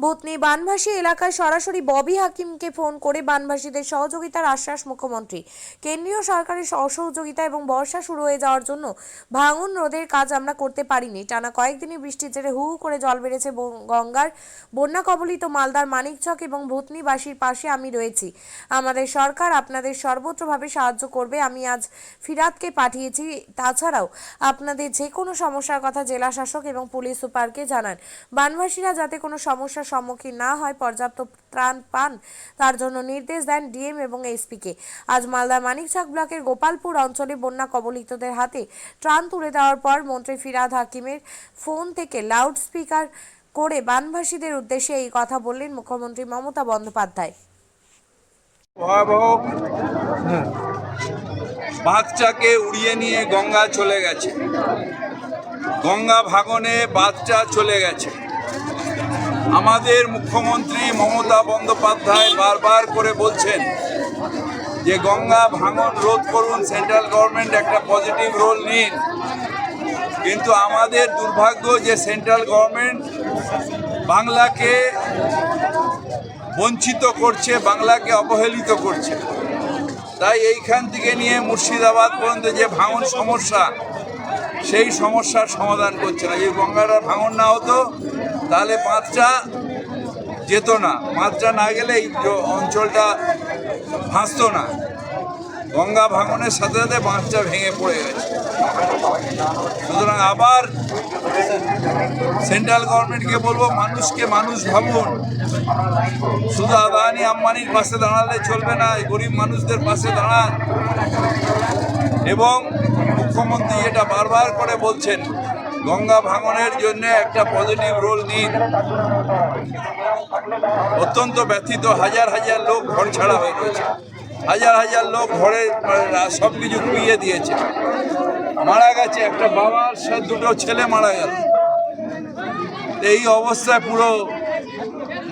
ভূতনি বানভাসী এলাকায় সরাসরি ববি হাকিমকে ফোন করে বানভাসীদের সহযোগিতার আশ্বাস মুখ্যমন্ত্রী। কেন্দ্রীয় সরকারের অসহযোগিতা এবং বর্ষা শুরু হয়ে যাওয়ার জন্য ভাঙন রোধের কাজ আমরা করতে পারিনি। টানা কয়েকদিনই বৃষ্টির জেরে হু হু করে জল বেড়েছে গঙ্গার বন্যা কবলিত মালদার মানিকচক এবং ভূতনিবাসীর পাশে আমি রয়েছি। আমাদের সরকার আপনাদের সর্বত্রভাবে সাহায্য করবে। আমি আজ ফিরাতকে পাঠিয়েছি। তাছাড়াও আপনাদের যে কোনো সমস্যার কথা জেলা শাসক এবং পুলিশ সুপারকে জানান। বানভাসীরা যাতে কোনো সমস্যার সম্মুখীন না হয়, পর্যাপ্ত ত্রাণ পান। তার জন্য নির্দেশ দেন ডিএম এবং এসপিকে। আজ মালদা মানিকচক ব্লকের গোপালপুর অঞ্চলে বন্যা কবলিতদের হাতে ত্রাণ তুলে দেওয়ার পর মন্ত্রী ফিরাদ হাকিমের ফোন থেকে লাউড স্পিকার করে বানভাসীদের উদ্দেশ্যে এই কথা বললেন মুখ্যমন্ত্রী মমতা বন্দ্যোপাধ্যায়। বাচ্চাকে উড়িয়ে নিয়ে গঙ্গা চলে গেছে। গঙ্গা ভাগনে বাচ্চা চলে গেছে। আমাদের মুখ্যমন্ত্রী মমতা বন্দ্যোপাধ্যায় বারবার করে বলছেন যে গঙ্গা ভাঙন রোধ করুন, সেন্ট্রাল গভর্নমেন্ট একটা পজিটিভ রোল নিন। কিন্তু আমাদের দুর্ভাগ্য যে সেন্ট্রাল গভর্নমেন্ট বাংলাকে বঞ্চিত করছে, বাংলাকে অবহেলিত করছে। তাই এইখান থেকে নিয়ে মুর্শিদাবাদ পর্যন্ত যে ভাঙন সমস্যা, সেই সমস্যার সমাধান করছে না। যদি গঙ্গাটা ভাঙন না হতো তাহলে পাঁচটা যেত না। পাঁচটা না গেলে এই অঞ্চলটা ভাসতো না। গঙ্গা ভাঙনের সাথে সাথে বাঁধটা ভেঙে পড়ে গেছে। সুতরাং আবার সেন্ট্রাল গভর্নমেন্টকে বলব, মানুষকে মানুষ ভাবুন। শুধু আদানি আম্বানির পাশে দাঁড়ালে চলবে না গরিব মানুষদের পাশে দাঁড়ান। এবং মুখ্যমন্ত্রী এটা বারবার করে বলছেন গঙ্গা ভাঙনের জন্য একটা পজিটিভ রোল নিন। অত্যন্ত ব্যথিত, হাজার হাজার লোক ঘর ছাড়া হয়ে রয়েছে হাজার হাজার লোক ঘরে সব কিছু কুইয়ে দিয়েছে। মারা গেছে একটা বাবার সাথে দুটো ছেলে মারা গেল। এই অবস্থায় পুরো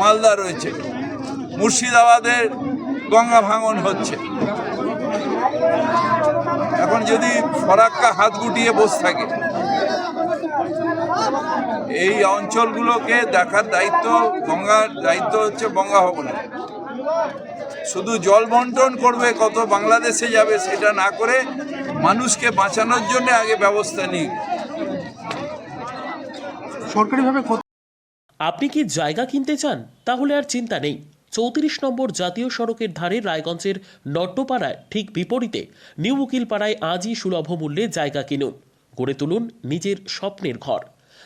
মালদা রয়েছে। মুর্শিদাবাদের গঙ্গা ভাঙন হচ্ছে। এখন যদি ফরাক্কা হাত গুটিয়ে বসে থাকে এই অঞ্চলগুলোকে দেখার দায়িত্ব গঙ্গার দায়িত্ব হচ্ছে গঙ্গা ভবনের শুধু জল বন্টন করবে কত বাংলাদেশে যাবে সেটা না করে মানুষকে বাঁচানোর জন্য আগে ব্যবস্থা নিক সরকারিভাবে আপনি কি জায়গা কিনতে চান? তাহলে আর চিন্তা নেই। চৌত্রিশ নম্বর জাতীয় সড়কের ধারে রায়গঞ্জের নট্টপাড়ায় ঠিক বিপরীতে নিউ উকিলপাড়ায় আজই সুলভ মূল্যে জায়গা কিনুন। গড়ে তুলুন নিজের স্বপ্নের ঘর।